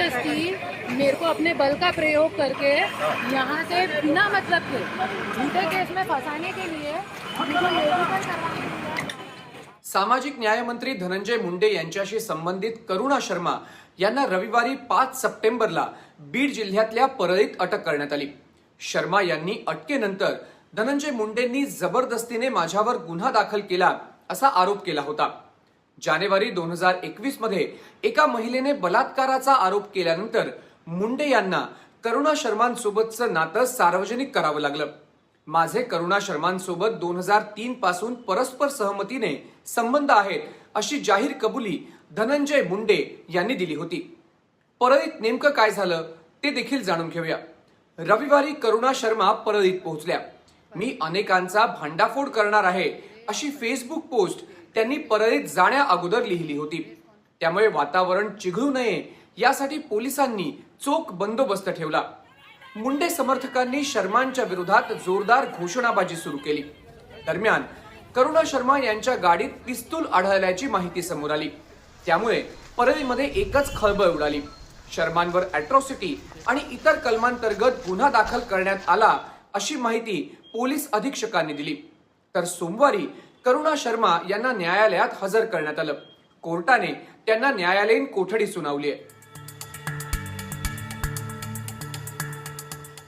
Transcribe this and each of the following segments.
जबरदस्ती मेरे को अपने बल का प्रयोग करके यहाँ से बिना मतलब के झूठे केस में फंसाने के लिए सामाजिक न्यायमंत्री धनंजय मुंडे यांच्याशी संबंधित करुणा शर्मा यांना रविवारी पाच सप्टेंबरला बीड जिल्ह्यातल्या परळीत अटक करण्यात आली. शर्मा यांनी अटकेनंतर धनंजय मुंडेंनी जबरदस्तीने माझ्यावर गुन्हा दाखल केला असा आरोप केला होता. जानेवारी दोन हजार एकवीसमध्ये एका महिलेने बलात्काराचा आरोप केल्यानंतर मुंडे यांना करुणा शर्मांसोबतचं नातं सार्वजनिक करावं लागलं. माझे करुणा शर्मांसोबत दोन हजार तीन पासून परस्पर सहमतीने संबंध आहेत अशी जाहीर कबुली धनंजय मुंडे यांनी दिली होती. परळीत नेमकं काय झालं ते देखील जाणून घेऊया. रविवारी करुणा शर्मा परळीत पोहोचल्या. मी अनेकांचा भांडाफोड करणार आहे अशी फेसबुक पोस्ट त्यांनी परळीत जाण्या अगोदर लिहिली होती. त्यामुळे वातावरण चिघळू नये यासाठी पोलिसांनी चोख बंदोबस्त ठेवला. मुंडे समर्थकांनी शर्मांच्या विरोधात जोरदार घोषणाबाजी सुरू केली. दरम्यान करुणा शर्मा यांच्या गाडीत पिस्तूल आढळल्याची माहिती समोर आली. त्यामुळे परळीमध्ये एकच खळबळ उडाली. शर्मांवर अॅट्रॉसिटी आणि इतर कलमांतर्गत गुन्हा दाखल करण्यात आला अशी माहिती पोलीस अधीक्षकांनी दिली. तर सोमवारी करुणा शर्मा यांना न्यायालयात हजर करण्यात आलं. कोर्टाने त्यांना न्यायालयीन कोठडी सुनावली आहे.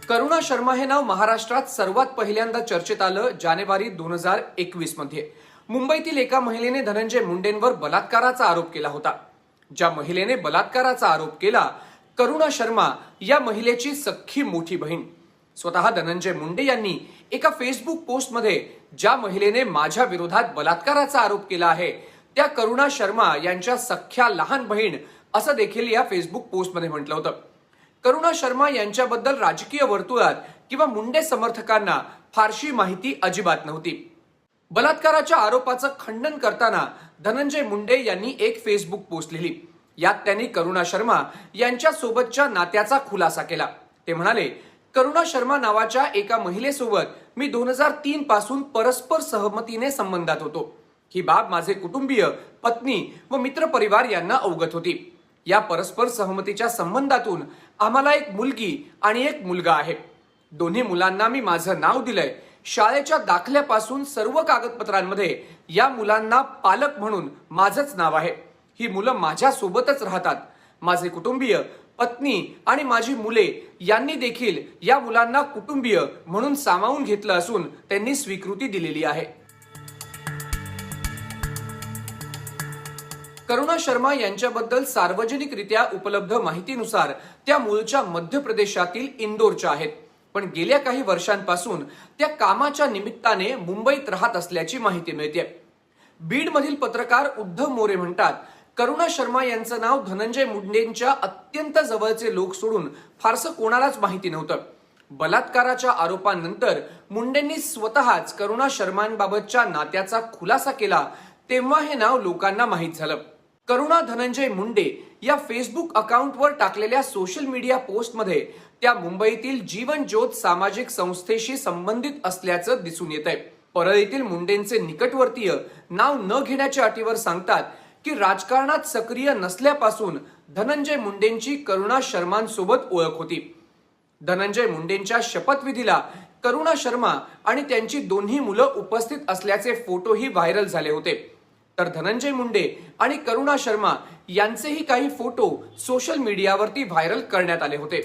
करुणा शर्मा हे नाव महाराष्ट्रात सर्वात पहिल्यांदा चर्चेत आलं जानेवारी दोन हजार एकवीसमध्ये. मुंबईतील एका महिलेने धनंजय मुंडेंवर बलात्काराचा आरोप केला होता. ज्या महिलेने बलात्काराचा आरोप केला करुणा शर्मा या महिलेची सख्खी मोठी बहीण. स्वतः धनंजय मुंडे यांनी एका फेसबुक पोस्टमध्ये ज्या महिलेने माझ्या विरोधात बलात्काराचा आरोप केला आहे त्या करुणा शर्मा यांच्या सख्ख्या लहान बहीण असं देखील या फेसबुक पोस्टमध्ये म्हटलं होतं. करुणा शर्मा यांच्याबद्दल राजकीय वर्तुळात किंवा मुंडे समर्थकांना फारशी माहिती अजिबात नव्हती. बलात्काराच्या आरोपाचं खंडन करताना धनंजय मुंडे यांनी एक फेसबुक पोस्ट लिहिली. यात त्यांनी करुणा शर्मा यांच्या सोबतच्या नात्याचा खुलासा केला. ते म्हणाले करुणा शर्मा नावाच्या एका महिलेसोबत मी दोन हजार तीन पासून परस्पर सहमतीने संबंधात होतो. ही बाब माझे कुटुंबीय पत्नी व मित्रपरिवार यांना अवगत होती. या परस्पर सहमतीच्या संबंधातून आम्हाला एक मुलगी आणि एक मुलगा आहे. दोन्ही मुलांना मी माझं नाव दिलंय. शाळेच्या दाखल्यापासून सर्व कागदपत्रांमध्ये या मुलांना पालक म्हणून माझंच नाव आहे. ही मुलं माझ्यासोबतच राहतात. माझे कुटुंबीय पत्नी आणि माझी मुले यांनी देखील या मुलांना कुटुंबीय म्हणून सामावून घेतलं असून त्यांनी स्वीकृती दिलेली आहे. करुणा शर्मा यांच्याबद्दल सार्वजनिकरित्या उपलब्ध माहितीनुसार त्या मूळच्या मध्य प्रदेशातील इंदोरच्या आहेत. पण गेल्या काही वर्षांपासून त्या कामाच्या निमित्ताने मुंबईत राहत असल्याची माहिती मिळते बीडमधील पत्रकार उद्धव मोरे म्हणतात करुणा शर्मा यांचं नाव धनंजय मुंडेंच्या अत्यंत जवळचे लोक सोडून फारसं कोणालाच माहिती नव्हतं. बलात्काराच्या आरोपांनंतर मुंडेंनी स्वतःच करुणा शर्मांबाबतच्या नात्याचा खुलासा केला तेव्हा हे नाव लोकांना माहीत झालं. करुणा धनंजय मुंडे या फेसबुक अकाउंटवर टाकलेल्या सोशल मीडिया पोस्टमध्ये त्या मुंबईतील जीवन ज्योत सामाजिक संस्थेशी संबंधित असल्याचं दिसून येत आहे परळीतील मुंडेंचे निकटवर्तीय नाव न घेण्याच्या अटीवर सांगतात की राजकारणात सक्रिय नसल्यापासून धनंजय मुंडेंची करुणा शर्मांसोबत ओळख होती. धनंजय मुंडेंच्या शपथविधीला करुणा शर्मा आणि त्यांची दोन्ही मुलं उपस्थित असल्याचे फोटोही व्हायरल झाले होते. तर धनंजय मुंडे आणि करुणा शर्मा यांचेही काही फोटो सोशल मीडियावरती व्हायरल करण्यात आले होते.